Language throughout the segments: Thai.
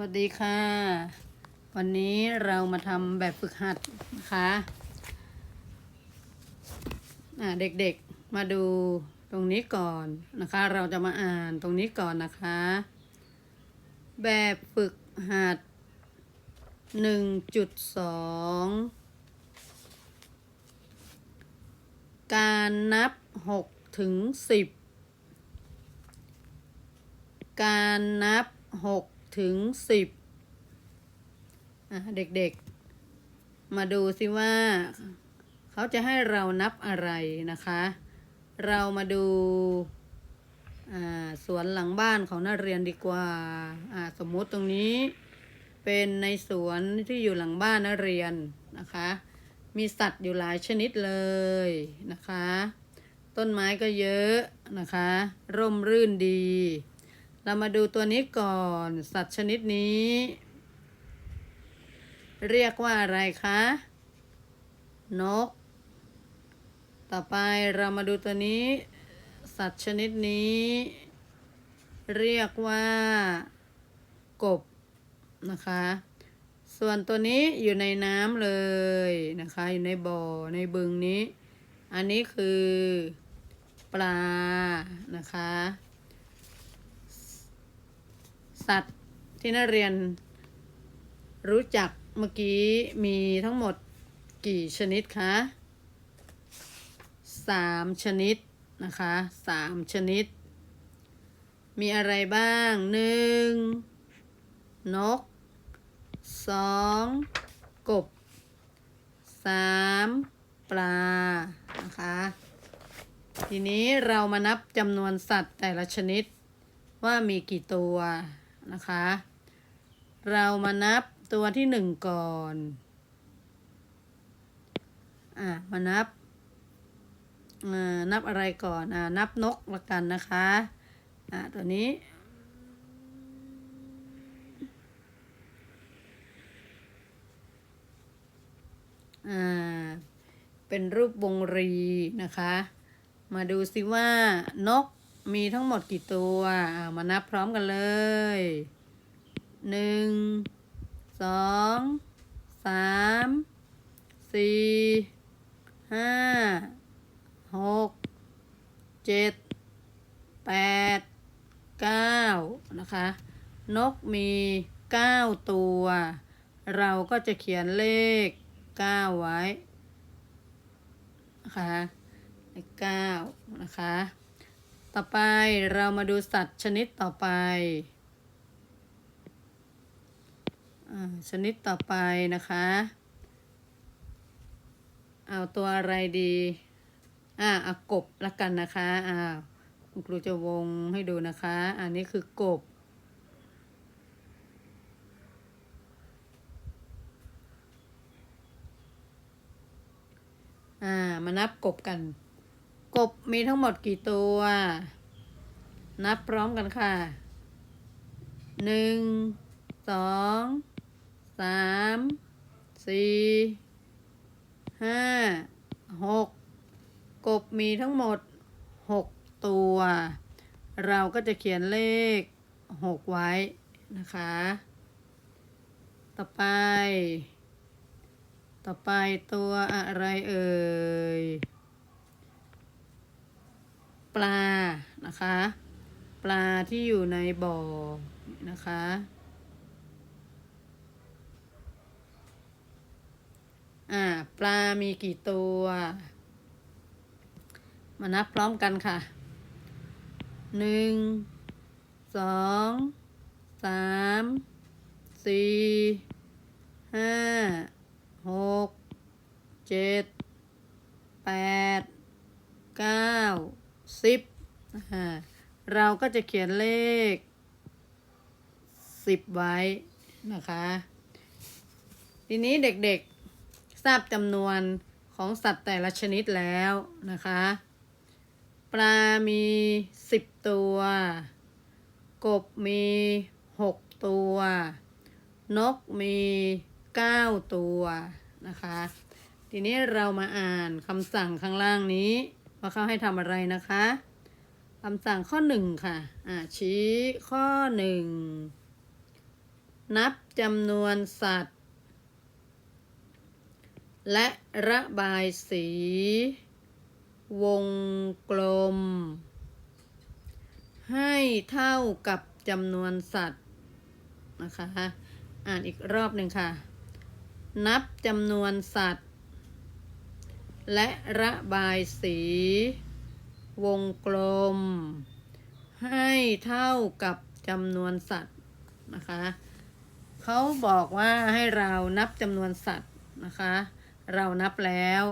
วัสดีค่ะ วันนี้เรามาทำแบบฝึกหัดนะคะอ่าเด็กๆมาดูตรงนี้ก่อนนะคะ เราจะมาอ่านตรงนี้ก่อนนะคะ แบบฝึกหัดหนึ่งจุดสองการนับหกถึงสิบการนับหก ถึงสิบเด็กๆ มาดูสิว่า เขาจะให้เรานับอะไรนะคะ เรามาดูาสวนหลังบ้านของนักเรียนดีกว่าอ่าสมมุติตรงนี้เป็นในสวนที่อยู่หลังบ้านนักเรียนนะคะ มีสัตว์อยู่หลายชนิดเลยนะคะ ต้นไม้ก็เยอะนะคะ ร่มรื่นดี เรามาดูตัวนี้ก่อน สัตว์ชนิดนี้ เรียกว่าอะไรคะ นก ต่อไปเรามาดูตัวนี้ สัตว์ชนิดนี้ เรียกว่า กบนะคะ ส่วนตัวนี้อยู่ในน้ำเลยนะคะ อยู่ในบ่อในบึงนี้ อันนี้คือ ปลานะคะ สัตว์ที่นักเรียน รู้จักเมื่อกี้มีทั้งหมดกี่ชนิดคะสามชนิดนะคะสามชนิด มีอะไรบ้างหนึ่งนกสองกบสามปลานะคะทีนี้เรามานับจำนวนสัตว์แต่ละชนิดว่ามีกี่ตัว นะคะ เรามานับตัวที่หนึ่งก่อน อะ มานับอ่านับอะไรก่อน อ่า นับนกละกันนะคะ อ่า ตัวนี้ อ่า เป็นรูปวงรีนะคะ มาดูสิว่านก มีทั้งหมดกี่ตัวามานับพร้อมกันเลยหนึ่งสองสามสี่ห้าหกเจ็ดแปดเก้านะคะ นกมีเก้าตัว เราก็จะเขียนเลขเก้าไว้นะคะเลขเก้านะคะ ต่อไปเรามาดูสัตว์ชนิดต่อไปอชนิดต่อไปนะคะ เอาตัวอะไรดี อ่าอากบละกันนะคะอ่าคุณครูจะวงให้ดูนะคะ อันนี้คือกบอ่ามานับกบกัน กบมีทั้งหมดกี่ตัว นับพร้อมกันค่ะหนึ่งสองสามสี่ห้าหกกบมีทั้งหมดหกตัว เราก็จะเขียนเลขหกไว้นะคะ ต่อไป ต่อไปตัวอะไรเอ่ย ปลานะคะ ปลาที่อยู่ในบ่อนะคะ อ่า ปลามีกี่ตัว มานับพร้อมกันค่ะ หนึ่ง สอง สาม สี่ ห้า หก เจ็ด แปด เก้า สิบเราก็จะเขียนเลขสิบไว้นะคะ ทีนี้เด็กๆทราบจำนวนของสัตว์แต่ละชนิดแล้วนะคะ ปลามีสิบตัว กบมีหกตัว นกมีเก้าตัวนะคะ ทีนี้เรามาอ่านคำสั่งข้างล่างนี้ ว่าเขาให้ทำอะไรนะคะคำสั่งข้อหนึ่งค่ะ อ่าชี้ข้อหนึ่งนับจำนวนสัตว์ และระบายสี วงกลม ให้เท่ากับจำนวนสัตว์นะคะ อ่านอีกรอบหนึ่งค่ะ นับจำนวนสัตว์ และระบายสี วงกลม ให้เท่ากับจำนวนสัตว์นะคะเขาบอกว่าให้เรานับจำนวนสัตว์นะคะ เรานับแล้ว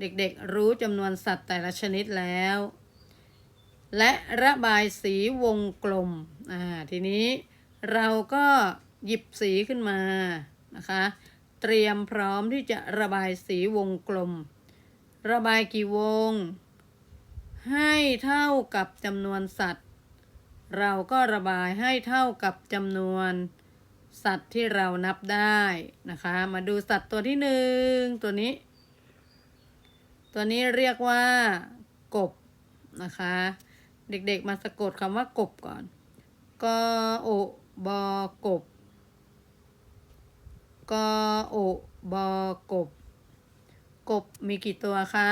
เด็กๆรู้จำนวนสัตว์แต่ละชนิดแล้ว และระบายสีวงกลมอ่าทีนี้เราก็หยิบสีขึ้นมานะคะ เตรียมพร้อมที่จะระบายสีวงกลม ระบายกี่วง ให้เท่ากับจำนวนสัตว์ เราก็ระบายให้เท่ากับจำนวนสัตว์ที่เรานับได้นะคะ มาดูสัตว์ตัวที่หนึ่งตัวนี้ ตัวนี้เรียกว่ากบนะคะ เด็กๆมาสะกดคำว่ากบก่อน กอโอบอกบ กอโอบอกบ กบมีกี่ตัวคะ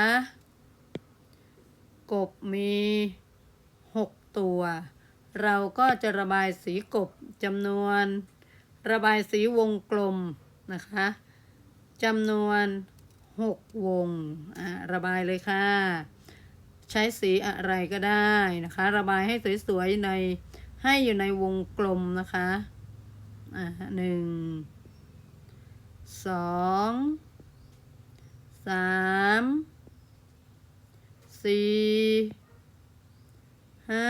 กบมีหกตัว เราก็จะระบายสีกบจำนวน ระบายสีวงกลมนะคะจำนวนหกวงอ่าระบายเลยค่ะ ใช้สีอะไรก็ได้นะคะ ระบายให้สวยๆในให้อยู่ในวงกลมนะคะอ่าหนึ่ง สองสามสี่ห้า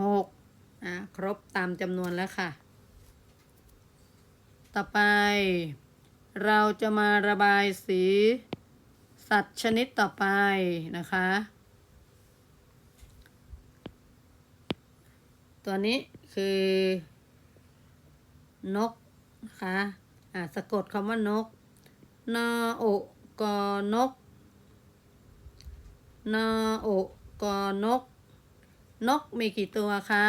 หกอะครบตามจำนวนแล้วค่ะ ต่อไป เราจะมาระบายสี สัตว์ชนิดต่อไปนะคะ ตัวนี้คือนก นะคะอะสะกดคำว่านกนอโอกอนกนอโอกอนก นกมีกี่ตัวคะ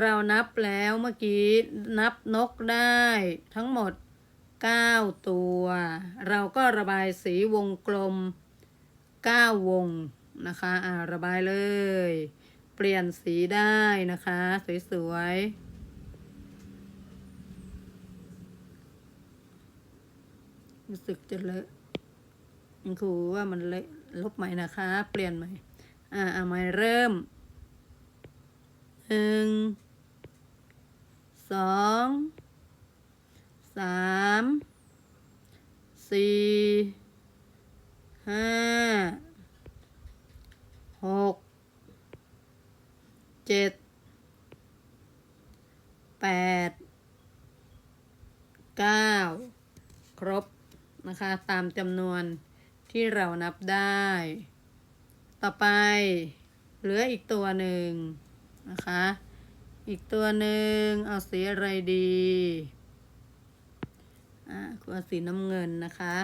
เรานับแล้วเมื่อกี้นับนกได้ทั้งหมด 9 ตัว เราก็ระบายสีวงกลม 9 วงนะคะอ่าระบายเลย เปลี่ยนสีได้นะคะ สวยๆ รู้สึกจะเลอะคุณครูว่ามันเลอะลบใหม่นะคะ เปลี่ยนใหม่ อ่าเอาใหม่เริ่มหนึ่งสองสามสี่ห้าหกเจ็ดแปดเก้าครบ นะคะ ตามจำนวนที่เรานับได้ ต่อไปเหลืออีกตัวหนึ่งนะคะ อีกตัวหนึ่งเอาสีอะไรดีอ่าเอสีน้ำเงินนะคะ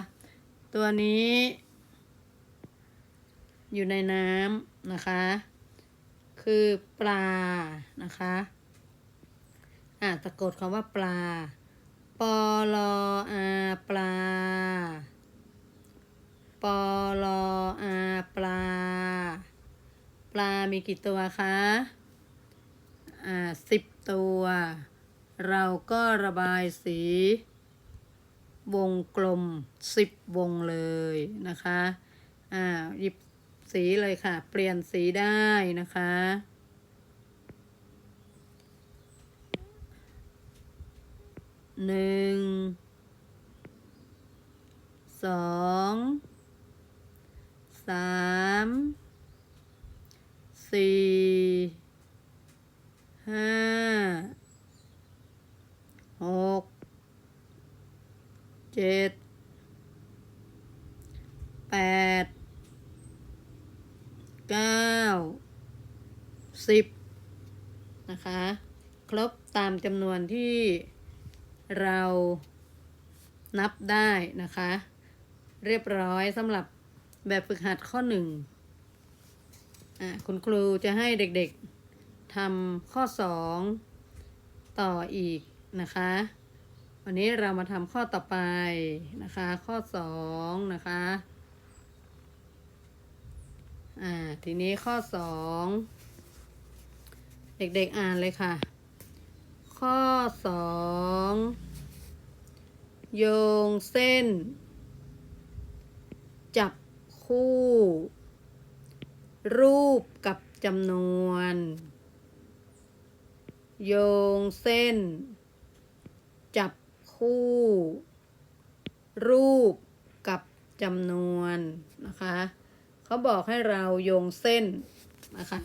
ตัวนี้ อยู่ในน้ำนะคะ คือปลานะคะ อ่าสะกดคำว่าปลา ปอลออาปลา ปอลออาปลา ปลา มีกี่ตัวคะ อ่าสิบตัว เราก็ระบายสี วงกลมสิบวงเลยนะคะ อ่าหยิบสีเลยค่ะ เปลี่ยนสีได้นะคะ หนึ่งสองสามสี่ห้าหกเจ็ดแปดเก้าสิบนะคะ ครบตามจำนวนที่ เรานับได้นะคะ เรียบร้อยสำหรับแบบฝึกหัดข้อหนึ่งคุณครูจะให้เด็กๆทำข้อสองต่ออีกนะคะ วันนี้เรามาทำข้อต่อไปนะคะ ข้อสองนะคะอ่าทีนี้ข้อสองเด็กๆอ่านเลยค่ะ ข้อสองโยงเส้น จับคู่ รูปกับจำนวน โยงเส้น จับคู่ รูปกับจำนวนนะคะ เขาบอกให้เราโยงเส้นนะคะ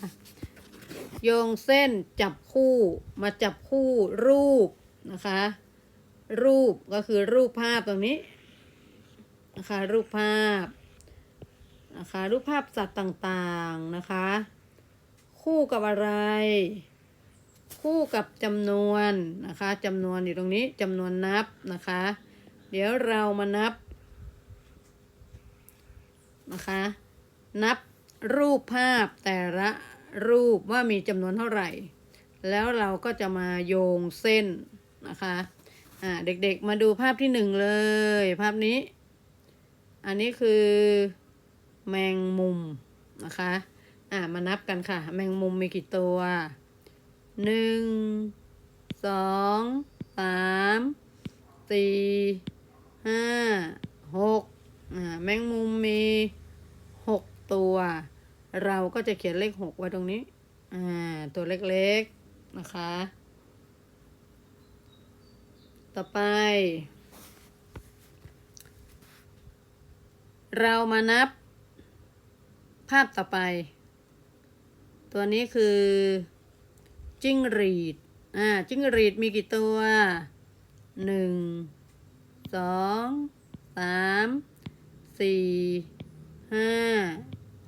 โยงเส้นจับคู่มาจับคู่รูปนะคะ รูปก็คือรูปภาพตรงนี้นะคะรูปภาพนะคะรูปภาพสัตว์ต่างๆนะคะ คู่กับอะไร คู่กับจำนวนนะคะจำนวนอยู่ตรงนี้จำนวนนับนะคะ เดี๋ยวเรามานับนะคะ นับรูปภาพแต่ละ รูปว่ามีจำนวนเท่าไหร่ แล้วเราก็จะมาโยงเส้นนะคะอ่าเด็กๆมาดูภาพที่หนึ่งเลย ภาพนี้ อันนี้คือแมงมุมนะคะอ่ามานับกันค่ะ แมงมุมมีกี่ตัวหนึ่งสองสามสี่ห้าหกอ่าแมงมุมมีหกตัว เราก็จะเขียนเลขหกไว้ตรงนี้ อ่า ตัวเล็กๆ นะคะ ต่อไป เรามานับ ภาพต่อไป ตัวนี้คือ จิ้งหรีด อ่า จิ้งหรีดมีกี่ตัวหนึ่ง สอง สาม สี่ ห้า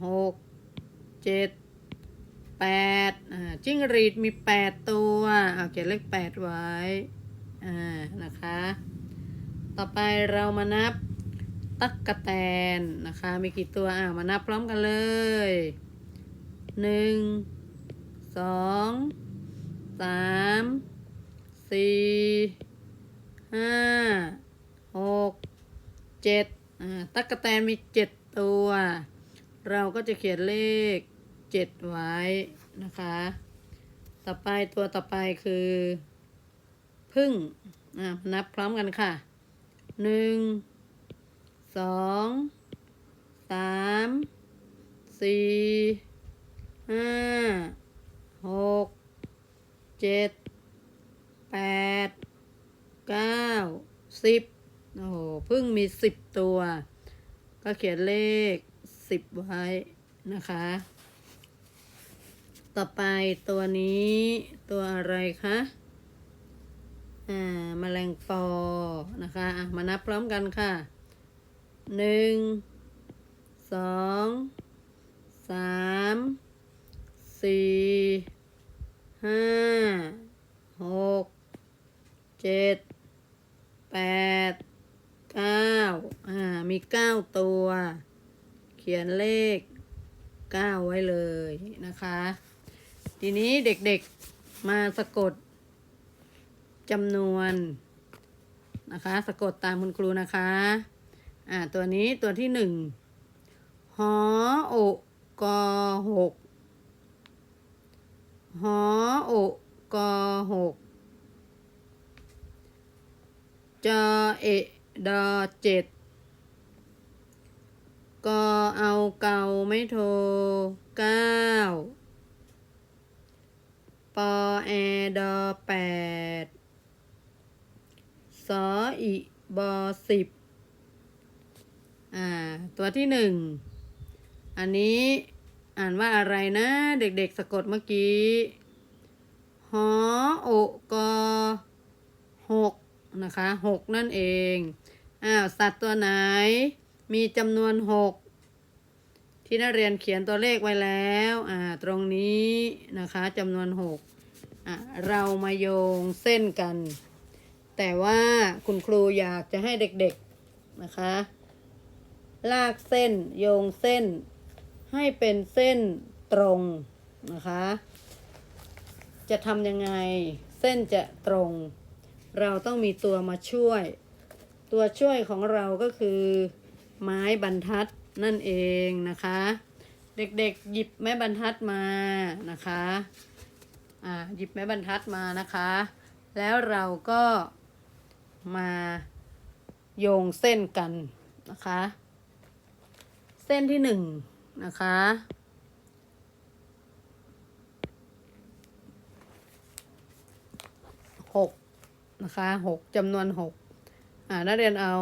หก เจ็ดแปดอ่าจิ้งหรีดมีแปดตัวเอาเขียนเลขแปดไว้อ่านะคะ ต่อไปเรามานับตั๊กกะแตนนะคะ มีกี่ตัวอ่ามานับพร้อมกันเลยหนึ่งสองสามสี่ห้าหกเจ็ดอ่าตั๊กกะแตนมีเจ็ดตัว เราก็จะเขียนเลขเจ็ดไว้นะคะ ต่อไปตัวต่อไปคือพึ่งนับพร้อมกันค่ะหนึ่งสองสามสี่ห้าหกเจ็ดแปดเก้าสิบโอ้โหพิ่งมีสิบตัว ก็เขียนเลข สิบไว้นะคะ ต่อไปตัวนี้ตัวอะไรคะอ่าแมลงปอนะคะอะมานับพร้อมกันค่ะหนึ่งสองสามสี่ห้าหกเจ็ดแปดเก้าอ่ามีเก้าตัว ขียนเลขเก้าไว้เลยนะคะ ทีนี้เด็กๆมาสะกดจำนวนนะคะ สะกดตามคุณครูนะคะ อ่า ตัวนี้ตัวที่หนึ่งหอโอกอหกหอโอกอหกจอเอดอเจ็ด กอเอาเก่าไม่โทเก้าปอแอดอแปดสออีบอสิบอ่า ตัวที่หนึ่ง อันนี้อ่านว่าอะไรนะ เด็กๆสะกดเมื่อกี้หอโอกอหกนะคะหกนั่นเอง อ้าว สัตว์ตัวไหน มีจำนวนหกที่นักเรียนเขียนตัวเลขไว้แล้วอ่าตรงนี้นะคะจำนวนหกอะเรามาโยงเส้นกัน แต่ว่าคุณครูอยากจะให้เด็กๆนะคะ ลากเส้นโยงเส้น ให้เป็นเส้นตรงนะคะ จะทำยังไงเส้นจะตรง เราต้องมีตัวมาช่วย ตัวช่วยของเราก็คือ ไม้บรรทัดนั่นเองนะคะ เด็กๆหยิบไม้บรรทัดมานะคะอ่าหยิบไม้บรรทัดมานะคะ แล้วเราก็มาโยงเส้นกันนะคะ เส้นที่หนึ่งนะคะ หกนะคะหกจำนวนหกอ่านักเรียนเอา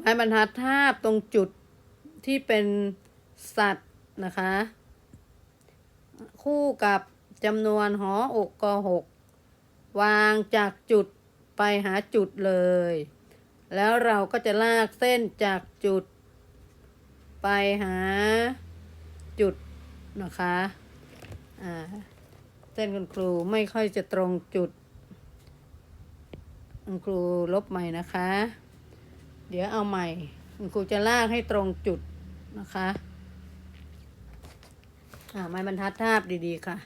ไม้บรรทัดทาบตรงจุดที่เป็นสัตว์นะคะ คู่กับจำนวนหออกกหกวางจากจุดไปหาจุดเลย แล้วเราก็จะลากเส้นจากจุด ไปหาจุดนะคะอ่าเส้นคุณครูไม่ค่อยจะตรงจุด คุณครูลบใหม่นะคะ เดี๋ยวเอาใหม่คุณครูจะลากให้ตรงจุดนะคะอ่าไม้บรรทัดทาบดีๆค่ะ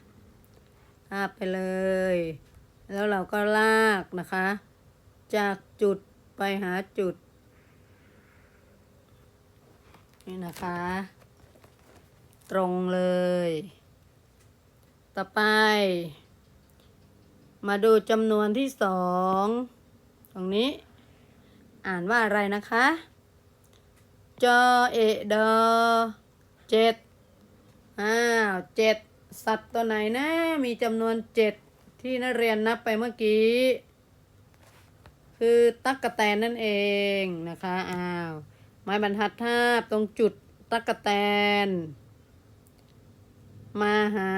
ทาบไปเลย แล้วเราก็ลากนะคะ จากจุดไปหาจุด นี่นะคะ ตรงเลย ต่อไป มาดูจำนวนที่สองตรงนี้ อ่านว่าอะไรนะคะจอเอดอเจ็ดอ้าวเจ็ดสัตว์ตัวไหนนะ มีจำนวนเจ็ดที่นักเรียนนับไปเมื่อกี้ คือตั๊กกะแตนนั่นเองนะคะอ้าวไม้บรรทัดทาบตรงจุดตั๊กกะแตน มาหา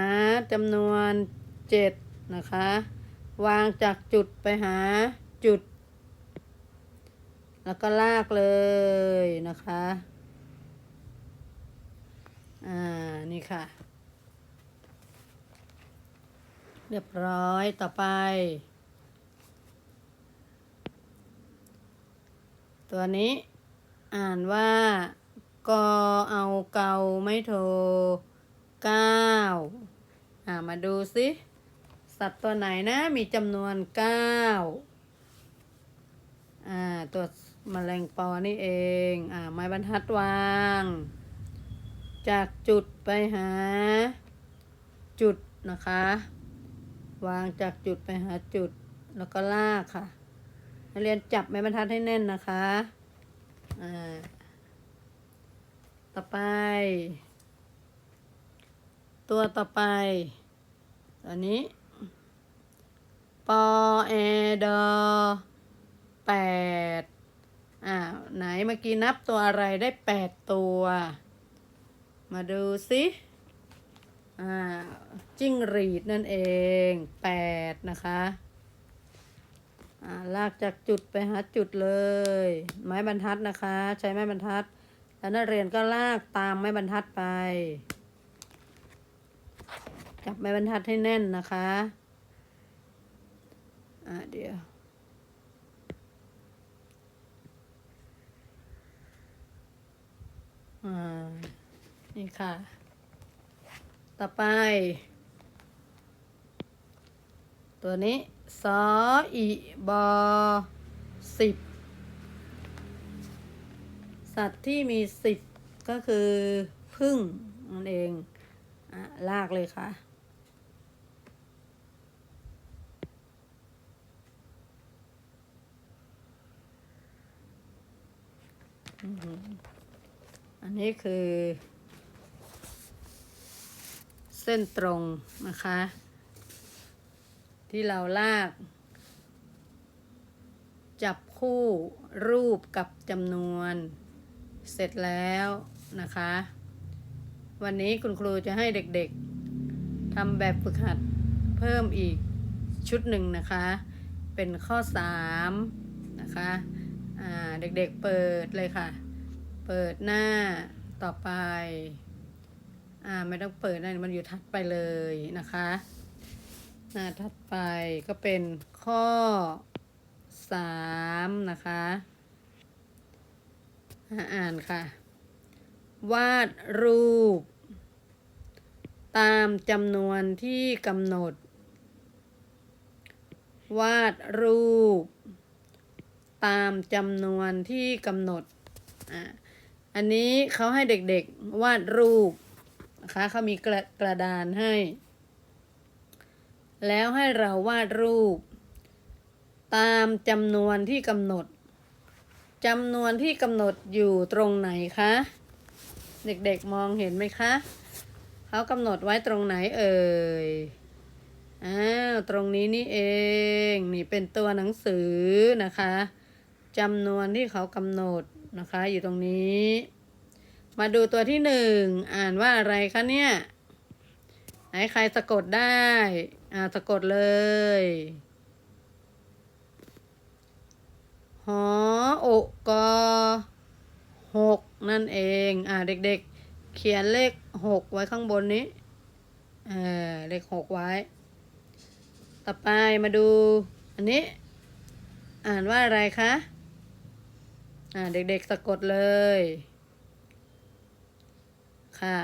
จำนวนเจ็ดนะคะ วางจากจุดไปหาจุด แล้วก็ลากเลยนะคะ อ่า นี่ค่ะ เรียบร้อยต่อไป ตัวนี้ อ่านว่ากอเอาเกาไม่โทเก้าอ่ามาดูสิ สัตว์ตัวไหนนะ มีจำนวนเก้า อ่าตัวมแมลงปอนี่เองอ่าไม้บรรทัดวาง จากจุดไปหา จุดนะคะ วางจากจุดไปหาจุด แล้วก็ลากค่ะนักเรียนจับไม้บรรทัดให้แน่นนะคะอ่าต่อไป ตัวต่อไปตัวนี้ปอแอดอ แปดอ่าไหนเมื่อกี้นับตัวอะไรได้แปดตัว มาดูสิอ่าจิ้งหรีดนั่นเองแปดนะคะอ่าลากจากจุดไปหาจุดเลย ไม้บรรทัดนะคะ ใช้ไม้บรรทัด แล้วนักเรียนก็ลากตามไม้บรรทัดไป จับไม้บรรทัดให้แน่นนะคะอ่าเดี๋ยว อ่า นี่ค่ะ ต่อไป ตัวนี้สออีบอสิบสัตว์ที่มีสิบก็คือพึ่งนั่นเองอะลากเลยค่ะ อือหื อันนี้คือ เส้นตรงนะคะ ที่เราลาก จับคู่รูปกับจำนวนเสร็จแล้วนะคะ วันนี้คุณครูจะให้เด็กๆทำแบบฝึกหัดเพิ่มอีกชุดหนึ่งนะคะ เป็นข้อ 3 นะคะ เด็กๆเปิดเลยค่ะ เปิดหน้าต่อไป อ่าไม่ต้องเปิดนะมันอยู่ถัดไปเลยนะคะ หน้าถัดไปก็เป็นข้อ3นะคะอ่านค่ะ วาดรูป ตามจำนวนที่กำหนด วาดรูป ตามจำนวนที่กำหนดอะ อันนี้เขาให้เด็กๆวาดรูปนะคะเขามีกระกระดานให้ แล้วให้เราวาดรูป ตามจำนวนที่กำหนดจำนวนที่กำหนดอยู่ตรงไหนคะ เด็กๆมองเห็นไหมคะเขากำหนดไว้ตรงไหนเอ่ยอ้าวตรงนี้นี่เองนี่เป็นตัวหนังสือนะคะจำนวนที่เขากำหนด นะคะ อยู่ตรงนี้ มาดูตัวที่หนึ่งอ่านว่าอะไรคะเนี่ย ไหนใครสะกดได้ อ่าสะกดเลยหออกกอหกนั่นเอง อ่าเด็กๆ เขียนเลขหกไว้ข้างบนนี้เออเลขหกไว้ ต่อไปมาดู อันนี้ อ่านว่าอะไรคะ อ่าเด็กๆสะกดเลย ค่ะ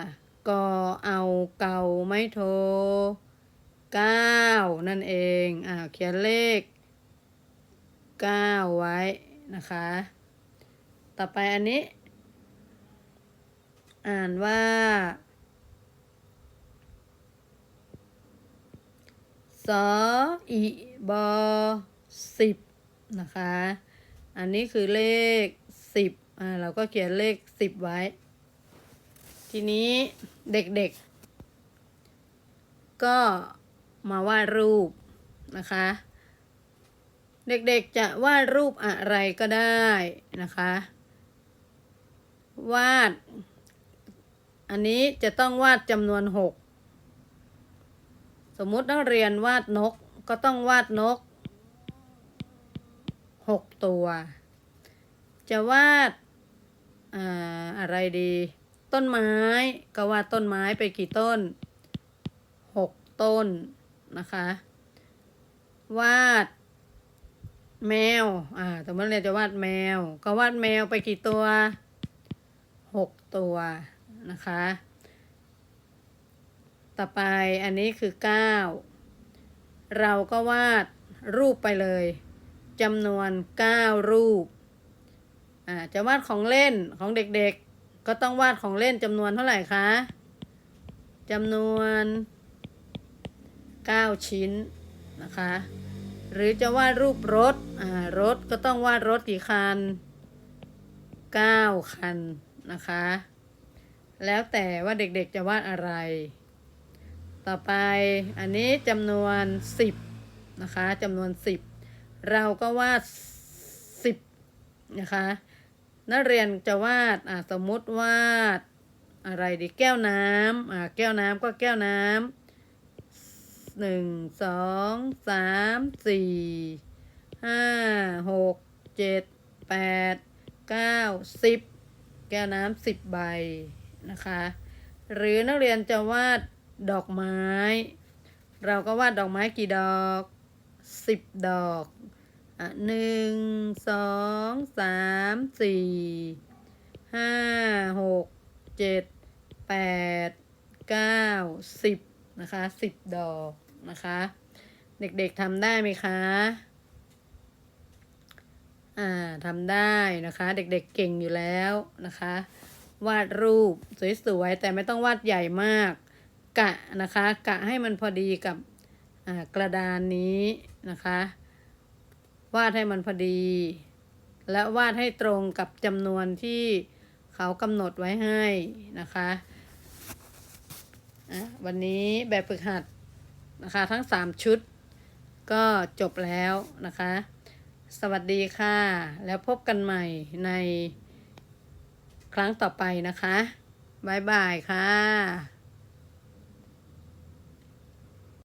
กอเอาเก่าไม่โทเก้านั่นเองอ่าเขียนเลข9ไว้นะคะ ต่อไปอันนี้ อ่านว่าสออีบอสิบนะคะ อันนี้คือเลขสิบอ่าเราก็เขียนเลขสิบไว้ ทีนี้เด็กๆ ก็มาวาดรูปนะคะ เด็กๆจะวาดรูปอะไรก็ได้นะคะ วาด อันนี้จะต้องวาดจำนวนหกสมมุตินักเรียนวาดนกก็ต้องวาดนก หกตัว จะวาดอ่าอะไรดี ต้นไม้ก็วาดต้นไม้ไปกี่ต้นหกต้นนะคะ วาด แมว อ่าสมมติเรียนจะวาดแมว ก็วาดแมวไปกี่ตัวหกตัวนะคะ ต่อไปอันนี้คือเก้าเราก็วาดรูปไปเลย จำนวนเก้ารูป อ่า จะวาดของเล่นของเด็กๆ ก็ต้องวาดของเล่นจำนวนเท่าไหร่คะจำนวนเก้าชิ้นนะคะ หรือจะวาดรูปรถ อ่า รถก็ต้องวาดรถกี่คัน 9 คันนะคะ แล้วแต่ว่าเด็กๆจะวาดอะไร ต่อไปอันนี้จำนวน 10 นะคะจำนวน 10 เราก็วาด10นะคะนักเรียนจะวาดอ่าสมมติวาดอะไรดีแก้วน้ำอ่าแก้วน้ำก็แก้วน้ำหนึ่งสองสามสี่ห้าหกเจ็ดแปดเก้าสิบแก้วน้ำสิบใบนะคะ หรือนักเรียนจะวาดดอกไม้ เราก็วาดดอกไม้กี่ดอกสิบดอก อะหนึ่งสองสามสี่ห้าหกเจ็ดแปดเก้าสิบนะคะสิบดอกนะคะ เด็กๆทำได้ไหมคะอ่าทำได้นะคะ เด็กๆเก่งอยู่แล้วนะคะ วาดรูปสวยๆแต่ไม่ต้องวาดใหญ่มาก กะนะคะ กะให้มันพอดีกับกระดานนี้นะคะ วาดให้มันพอดี และวาดให้ตรงกับจำนวนที่เขากำหนดไว้ให้นะคะอะวันนี้แบบฝึกหัดนะคะ ทั้ง 3 ชุดก็จบแล้วนะคะ สวัสดีค่ะ แล้วพบกันใหม่ในครั้งต่อไปนะคะ บ๊ายบายค่ะ